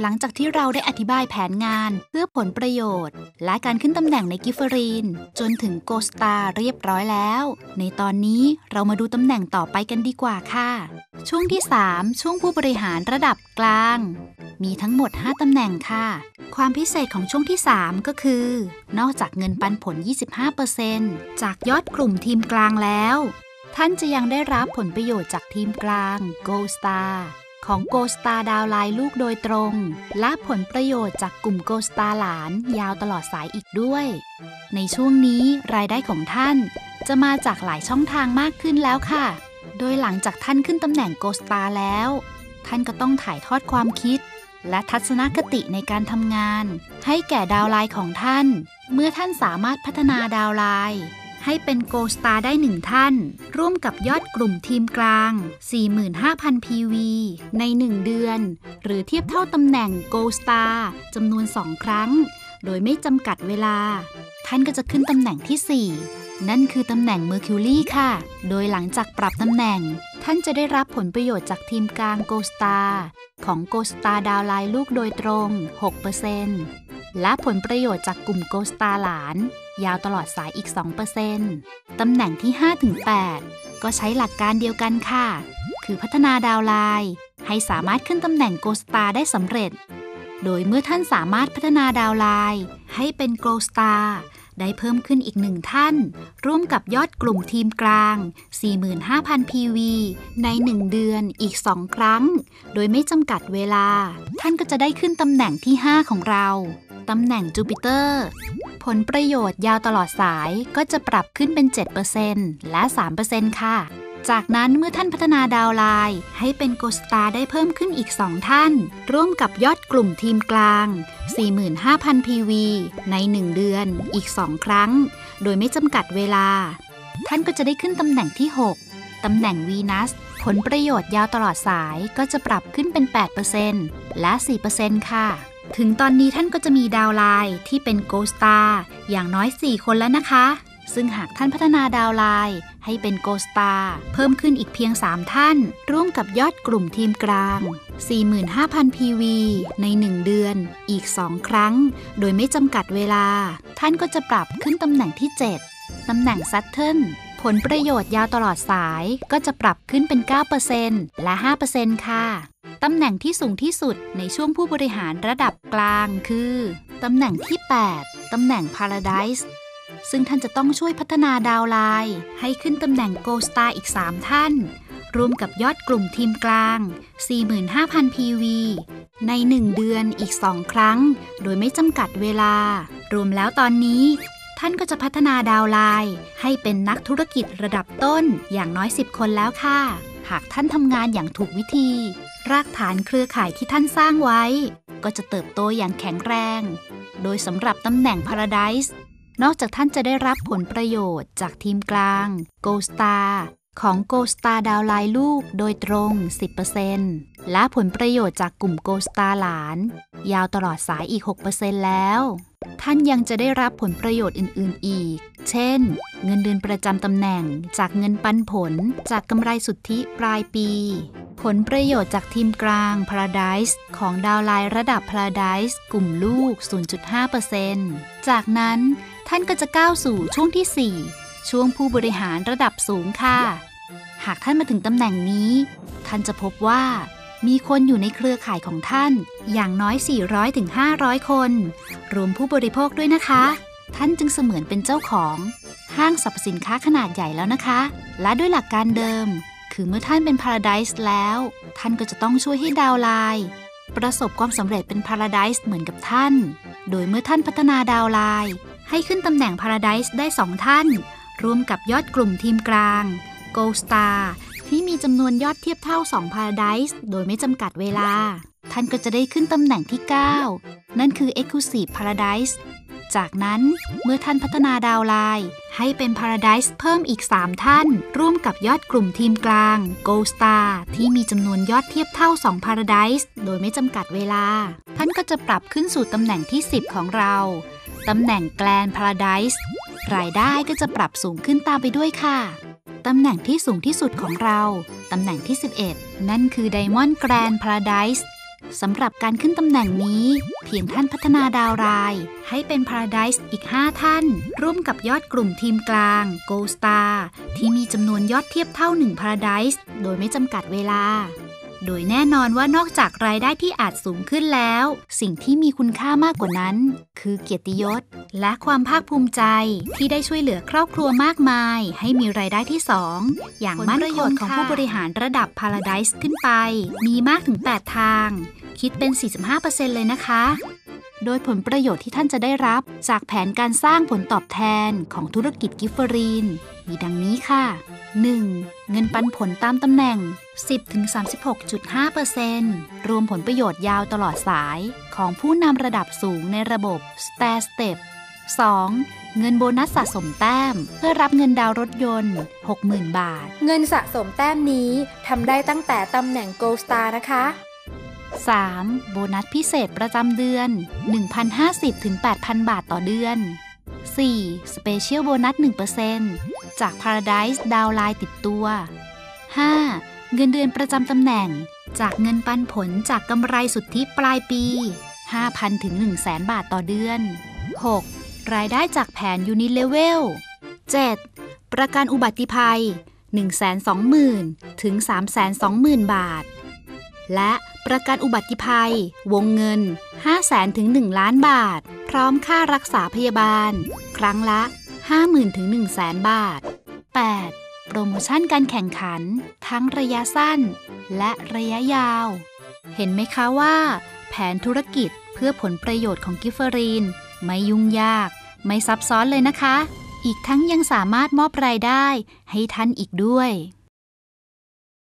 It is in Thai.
หลังจากที่เราได้อธิบายแผนงานเพื่อผลประโยชน์ และการขึ้นตำแหน่งในกิฟเฟอรีน จนถึงโกสตาเรียบร้อยแล้ว ในตอนนี้เรามาดูตำแหน่งต่อไปกันดีกว่าค่ะ ช่วงที่ 3 ช่วงผู้บริหารระดับกลาง มีทั้งหมด 5ตำแหน่งค่ะ ความพิเศษของช่วงที่ 3 ก็คือ นอกจากเงินปันผล 25%จากยอดกลุ่มทีมกลางแล้ว ท่านจะยังได้รับผลประโยชน์จากทีมกลาง Gold Star ของ Go Star ดาวไลน์ลูกโดยตรง และผลประโยชน์จากกลุ่ม Go Star หลานยาวตลอดสายอีกด้วย ในช่วงนี้รายได้ของท่านจะมาจากหลายช่องทางมากขึ้นแล้วค่ะ โดยหลังจากท่านขึ้นตำแหน่ง Go Star แล้ว ท่านก็ต้องถ่ายทอดความคิด และทัศนคติในการทำงาน ให้แก่ดาวไลน์ของท่าน เมื่อท่านสามารถพัฒนาดาวไลน์ ให้เป็นโกสตาร์ได้หนึ่งท่าน ร่วมกับยอดกลุ่มทีมกลาง 45,000 PV ใน 1 เดือน หรือเทียบเท่าตำแหน่งโกสตาร์จำนวน 2 ครั้ง โดยไม่จำกัดเวลา ท่านก็จะขึ้นตำแหน่งที่ 4นั่นคือตำแหน่ง Mercury ค่ะ โดยหลังจากปรับตำแหน่ง ท่านจะได้รับผลประโยชน์จากทีมกลางโกสตาของโกสตาดาวไลน์ลูกโดยตรง 6%และผลประโยชน์จากกลุ่มโกสตาหลาน ยาวตลอดสายอีก 2%ตำแหน่งที่ 5-8 ก็ใช้หลักการเดียวกันค่ะ คือพัฒนาดาวไลน์ให้สามารถขึ้นตำแหน่งโกสตาได้สำเร็จ โดยเมื่อท่านสามารถพัฒนาดาวไลน์ให้เป็นโกลสตา ได้เพิ่มขึ้นอีกหนึ่งท่าน ร่วมกับยอดกลุ่มทีมกลาง 45,000 PV ใน 1 เดือนอีก 2 ครั้ง โดยไม่จำกัดเวลา ท่านก็จะได้ขึ้นตำแหน่งที่ 5 ของเรา ตำแหน่งจูปิเตอร์ ผลประโยชน์ยาวตลอดสายก็จะปรับขึ้นเป็น 7%และ 3%ค่ะ จากนั้นเมื่อท่านพัฒนาดาวไลน์ให้เป็นโกสตาได้เพิ่มขึ้นอีก 2 ท่าน ร่วมกับยอดกลุ่มทีมกลาง 45,000 PV ใน 1 เดือนอีก 2 ครั้ง โดยไม่จำกัดเวลา ท่านก็จะได้ขึ้นตำแหน่งที่ 6 ตำแหน่งวีนัส ผลประโยชน์ยาวตลอดสายก็จะปรับขึ้นเป็น 8%และ 4%ค่ะ ถึงตอนนี้ท่านก็จะมีดาวไลน์ที่เป็นโกสตาอย่างน้อย 4 คนแล้วนะคะ ซึ่งหากท่านพัฒนาดาวไลน์ให้เป็นโกสตาเพิ่มขึ้นอีกเพียง 3 ท่าน ร่วมกับยอดกลุ่มทีมกลาง 45,000 PV ใน 1 เดือน อีก 2 ครั้ง โดยไม่จำกัดเวลา ท่านก็จะปรับขึ้นตำแหน่งที่ 7 ตำแหน่งซัตเทิลผลประโยชน์ยาวตลอดสายก็จะปรับขึ้นเป็น 9%และ 5%ค่ะ ตำแหน่งที่สูงที่สุดในช่วงผู้บริหารระดับกลางคือ ตำแหน่งที่ 8 ตำแหน่ง Paradise ซึ่งท่านจะต้องช่วยพัฒนาดาวไลน์ให้ขึ้นตำแหน่งโกสตาร์อีก 3 ท่าน รวมกับยอดกลุ่มทีมกลาง 45,000 PV ใน 1 เดือนอีก 2 ครั้ง โดยไม่จำกัดเวลา รวมแล้วตอนนี้ ท่านก็จะพัฒนาดาวไลน์ให้เป็นนักธุรกิจระดับต้นอย่างน้อย 10 คนแล้วค่ะ หากท่านทำงานอย่างถูกวิธี รากฐานเครือข่ายที่ท่านสร้างไว้ ก็จะเติบโตอย่างแข็งแรง โดยสำหรับตำแหน่ง Paradise นอกจากท่านจะได้รับผลประโยชน์จากทีมกลาง Go Star ของ Go Star ดาวไลน์ลูกโดยตรง 10%และผลประโยชน์จากกลุ่ม Go Star หลาน ยาวตลอดสายอีก 6%แล้ว ท่านยังจะได้รับผลประโยชน์อื่น ๆ อีก เช่น เงินเดือนประจำตำแหน่ง จากเงินปันผล จากกำไรสุทธิปลายปี ผลประโยชน์จากทีมกลาง Paradise ของดาวไลน์ระดับ Paradise กลุ่มลูก 0.5%จากนั้น ท่านก็จะก้าวสู่ช่วงที่ 4 ช่วงผู้บริหารระดับสูงค่ะ หากท่านมาถึงตำแหน่งนี้ ท่านจะพบว่า มีคนอยู่ในเครือข่ายของท่าน อย่างน้อย 400-500 คน รวมผู้บริโภคด้วยนะคะ ท่านจึงเสมือนเป็นเจ้าของ ห้างสรรพสินค้าขนาดใหญ่แล้วนะคะ และด้วยหลักการเดิม คือเมื่อท่านเป็น Paradise แล้ว ท่านก็จะต้องช่วยให้ดาวไลน์ประสบความสำเร็จเป็น Paradise เหมือนกับท่าน โดยเมื่อท่านพัฒนาดาวไลน์ ให้ขึ้นตำแหน่ง Paradise ได้ 2 ท่าน รวมกับยอดกลุ่มทีมกลาง Gold Star ที่มีจำนวนยอดเทียบเท่า 2 Paradise โดยไม่จำกัดเวลา ท่านก็จะได้ขึ้นตำแหน่งที่ 9 นั่นคือ Exclusive Paradise จากนั้นเมื่อท่านพัฒนาดาวไลน์ให้เป็น Paradise เพิ่มอีก 3 ท่าน ร่วมกับยอดกลุ่มทีมกลาง Gold Star ที่มีจำนวนยอดเทียบเท่า 2 Paradise โดยไม่จำกัดเวลา ท่านก็จะปรับขึ้นสู่ตำแหน่งที่ 10 ของเรา ตำแหน่งแกลนพาราไดส์รายได้ก็จะปรับสูงขึ้นตามไปด้วยค่ะ ตำแหน่งที่สูงที่สุดของเรา ตำแหน่งที่ 11 นั่นคือไดมอนด์แกรนพาราไดส์สำหรับการขึ้นตำแหน่งนี้ เพียงท่านพัฒนาดาวราย ให้เป็น Paradise อีก 5 ท่าน ร่วมกับยอดกลุ่มทีมกลาง Gold Star ที่มีจำนวนยอดเทียบเท่า 1 Paradise โดยไม่จำกัดเวลา โดยแน่นอนว่านอกจากรายได้ที่อาจสูงขึ้นแล้ว สิ่งที่มีคุณค่ามากกว่านั้น คือเกียรติยศ และความภาคภูมิใจที่ได้ช่วยเหลือครอบครัวมากมาย ให้มีรายได้ที่ 2 อย่างมั่นคงของผู้บริหารระดับ Paradise ขึ้นไป มีมากถึง 8 ทาง คิดเป็น 45%เลยนะคะ โดยผลประโยชน์ที่ท่านจะได้รับ จากแผนการสร้างผลตอบแทนของธุรกิจกิฟเฟอรีน มีดังนี้ค่ะ 1. เงินปันผลตามตำแหน่ง 10-36.5%รวมผลประโยชน์ยาวตลอดสายของผู้นำระดับสูงในระบบ Stair Step 2. เงินโบนัสสะสมแต้ม เพื่อรับเงินดาวน์รถยนต์ 60,000 บาท เงินสะสมแต้มนี้ทำได้ตั้งแต่ตำแหน่ง Gold Star นะคะ 3. โบนัสพิเศษประจำเดือน 1,050-8,000 บาทต่อเดือน 4. Special โบนัส 1% จาก Paradise Downline ติดตัว 5. เงินเดือนประจำตำแหน่ง จากเงินปันผลจากกำไรสุทธิปลายปี 5,000 ถึง 100,000 บาทต่อเดือน 6. รายได้จากแผน Unilevel 7. ประกันอุบัติภัย 120,000 ถึง 320,000 บาท และประกันอุบัติภัย วงเงิน 500,000 ถึง 1 ล้านบาท พร้อมค่ารักษาพยาบาล ครั้งละ 50,000ถึง100,000 บาท 8. โปรโมชั่นการแข่งขัน ทั้งระยะสั้น และระยะยาว เห็นไหมคะว่า แผนธุรกิจเพื่อผลประโยชน์ของกิฟเฟอรีน ไม่ยุ่งยาก ไม่ซับซ้อนเลยนะคะ อีกทั้งยังสามารถมอบรายได้ให้ท่านอีกด้วย